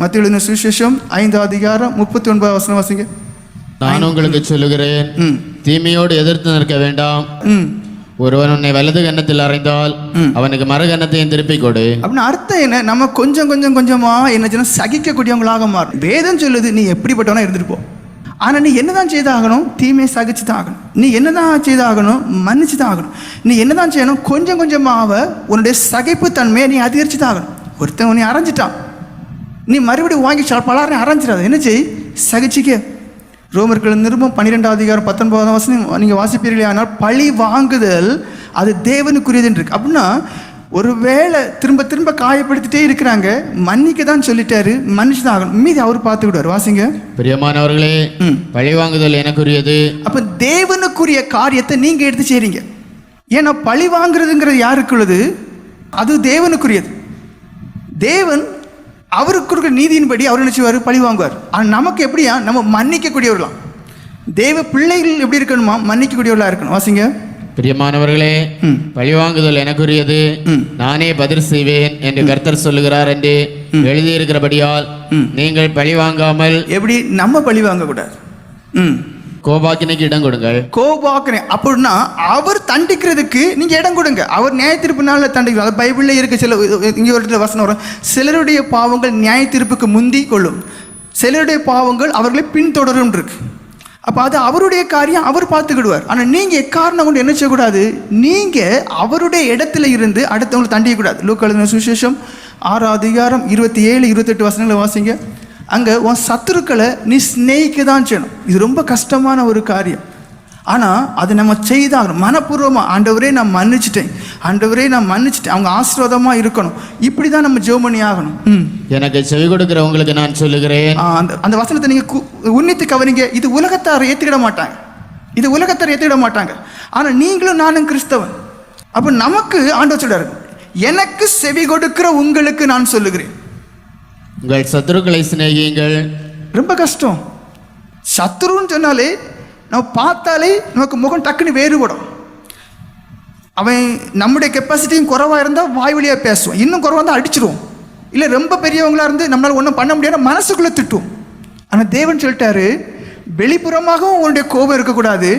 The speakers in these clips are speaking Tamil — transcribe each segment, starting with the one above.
மத்திய எழுதின சுவிசேஷம் ஐந்து அதிகாரம் முப்பத்தி ஒன்பது வசனம் வாசிங்க. நான் உங்களுக்கு சொல்லுகிறேன். தீமையோடு எதிர்த்து நிற்க வேண்டாம். ஒருவன் உன்னை வலது கன்னத்தில் அறைந்தால் அவனுக்கு மறு கன்னத்தையும் திருப்பிக் கொடு. அப்படின்னு அர்த்தம் என்ன? நம்ம கொஞ்சம் கொஞ்சம் கொஞ்சமா என்ன சகிக்கக்கூடியவங்களாக மாறும் வேதம் சொல்லுது நீ எப்படிப்பட்டவனா இருந்துட்டு போ. ஆனா நீ என்னதான் செய்தாகணும்? தீமையை சகிச்சு தான் ஆகணும். நீ என்னதான் செய்தாகணும்? மன்னிச்சு தான் ஆகணும். நீ என்னதான் செய்யணும்? கொஞ்சம் கொஞ்சமாக உன்னுடைய சகிப்பு தன்மையை நீ அதிகரிச்சு தான் ஆகணும். ஒருத்தன் உன்னை அரைஞ்சிட்டான் நீ மறுபடியும் வாங்கி பலாரம் அரைஞ்சிடாத என்ன செய்? சகிச்சிக்க. ரோமர்கள் நிருபம் பன்னிரெண்டாவது அதிகாரம் பத்தொன்பதாம் வசனம் நீங்கள் வாசிப்பீர்களே ஆனால் பழி வாங்குதல் அது தேவனுக்குரியதுன்னு இருக்கு. அப்படின்னா ஒருவேளை திரும்ப திரும்ப காயப்படுத்திட்டே இருக்கிறாங்க. மன்னிக்க தான் சொல்லிட்டாரு. மன்னிச்சு தான் ஆகணும். மீதி அவர் பார்த்துக்கிடுவார். வாசிங்க. பிரியமானவர்களே ம். பழிவாங்குதல் எனக்குரியது. அப்போ தேவனுக்குரிய காரியத்தை நீங்கள் எடுத்து செய்றீங்க. ஏன்னா பழி வாங்குறதுங்கிறது யாருக்குள்ளது? அது தேவனுக்குரியது. தேவன் அவருக்கு இருக்கிற நீதியின்படி அவர் நினைச்சுவார் பழி வாங்குவார். ஆனால் நமக்கு எப்படியா? நம்ம மன்னிக்கக்கூடியவர்களாம். தேவ பிள்ளைகள் எப்படி இருக்கணுமா? மன்னிக்கக்கூடியவர்களாக இருக்கணும். வாசிங்க. பிரியமானவர்களே. பழிவாங்குதல் எனக்குரியது. நானே பதில் செய்வேன் என்று கர்த்தர் சொல்லுகிறார் என்று எழுதியிருக்கிறபடியால் நீங்கள் பழிவாங்காமல் எப்படி? நம்ம பழி வாங்கக்கூடாது. ம். கோபாக்கினைக்கு இடம் கொடுங்கள். கோபாக்கினை அப்படின்னா அவர் தண்டிக்கிறதுக்கு நீங்க இடம் கொடுங்க. அவர் நியாய திருப்புனால தண்டிக்கணும் அது பைபிளில் இருக்க. சில இங்க ஒரு இடத்துல வசனம் வரும். சிலருடைய பாவங்கள் நியாய தீர்ப்புக்கு முந்தி கொள்ளும். சிலருடைய பாவங்கள் அவர்களை பின்தொடரும் இருக்கு. அப்போ அது அவருடைய காரியம் அவர் பார்த்துக்கிடுவார். ஆனால் நீங்கள் எக்காரணம் கொண்டு என்ன செய்யக்கூடாது? நீங்கள் அவருடைய இடத்துல இருந்து அடுத்தவங்களை தண்டிக்கக்கூடாது. லூக்கழுதின சுசேஷம் ஆறாம் அதிகாரம் இருபத்தி ஏழு இருபத்தெட்டு வசனங்களை வாசிங்க. அங்கே உன் சத்துருக்களை நீ ஸ்நேகிக்க தான் செய்யணும். இது ரொம்ப கஷ்டமான ஒரு காரியம். ஆனால் அது நம்ம செய்தாகணும். மனப்பூர்வமாக ஆண்டவரே நான் மன்னிச்சிட்டேன். ஆண்டவரே நான் மன்னிச்சிட்டேன். அவங்க ஆசீர்வாதமாக இருக்கணும். இப்படி தான் நம்ம ஜெபம் பண்ணி ஆகணும். ம். எனக்கு செவி கொடுக்கிற உங்களுக்கு நான் சொல்லுகிறேன். அந்த அந்த வசனத்தை நீங்கள் உன்னித்து கவனிங்க. இது உலகத்தார் ஏற்றுக்கிட மாட்டாங்க. இது உலகத்தார் ஏற்றுக்கிட மாட்டாங்க. ஆனால் நீங்களும் நானும் கிறிஸ்தவன். அப்போ நமக்கு ஆண்டவர் சொல்றாரு எனக்கு செவி கொடுக்கிற உங்களுக்கு நான் சொல்லுகிறேன். உங்கள் சத்துருக்களை சிநேகியுங்கள். ரொம்ப கஷ்டம். சத்துருன்னு சொன்னாலே நம்ம பார்த்தாலே நமக்கு முகம் டக்குன்னு வேறுபடும். அவன் நம்முடைய கெப்பாசிட்டியும் குறைவாக இருந்தால் வாய் வழியாக பேசுவோம் இன்னும் குறவாக இருந்தால் அடிச்சிருவோம் இல்லை ரொம்ப பெரியவங்களா இருந்து நம்மளால் ஒன்றும் பண்ண முடியாது மனசுக்குள்ளே திட்டும் ஆனால் தேவன் சொல்லிட்டாரு வெளிப்புறமாகவும் உன்னுடைய கோபம் இருக்கக்கூடாது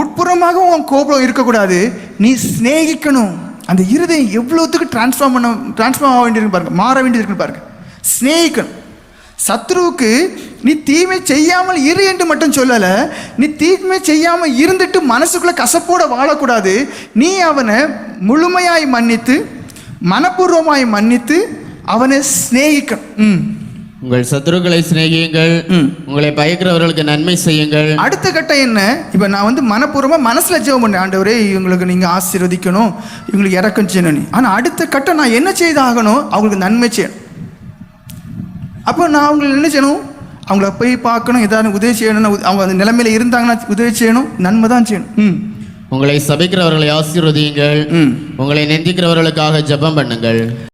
உட்புறமாகவும் உன் கோபம் இருக்கக்கூடாது. நீ சிநேகிக்கணும். அந்த இருதயம் எவ்வளோத்துக்கு டிரான்ஸ்ஃபார்ம் பண்ண டிரான்ஸ்ஃபார்ம் ஆக வேண்டியிருக்கு பாருங்க மாற வேண்டியிருக்கு பாருங்க. சிநேகிக்கணும். சத்ருவுக்கு நீ தீமை செய்யாமல் இரு என்று மட்டும் சொல்லலை நீ தீமை செய்யாமல் இருந்துட்டு மனசுக்குள்ள கசப்போட வாழக்கூடாது. நீ அவனை முழுமையாய் மன்னித்து மனப்பூர்வமாய் மன்னித்து அவனை சிநேகிக்கணும். ம். உங்கள் சத்துருக்களை சிநேகியுங்கள். ம். உங்களை பயக்கிறவர்களுக்கு நன்மை செய்யுங்கள். அடுத்த கட்டம் என்ன? இப்போ நான் வந்து மனப்பூர்வமாக மனசில் ஜெபம் பண்ணேன். ஆண்டவரே இவங்களுக்கு நீங்கள் ஆசீர்வதிக்கணும். இவங்களுக்கு இறக்கம் செய்யணும் ஆனால் அடுத்த கட்டம் நான் என்ன செய்தாகணும்? அவங்களுக்கு நன்மை செய்யணும். அப்போ நான் அவங்களுக்கு என்ன செய்யணும்? அவங்கள போய் பார்க்கணும். ஏதாவது உதவி செய்யணும் அவங்க அந்த நிலைமையில இருந்தாங்கன்னா உதவி செய்யணும் நன்மை தான் செய்யணும். ம். உங்களை சபிக்கிறவர்களை ஆசீர்வதியுங்கள். உங்களை நிந்திக்கிறவர்களுக்காக ஜெபம் பண்ணுங்கள்.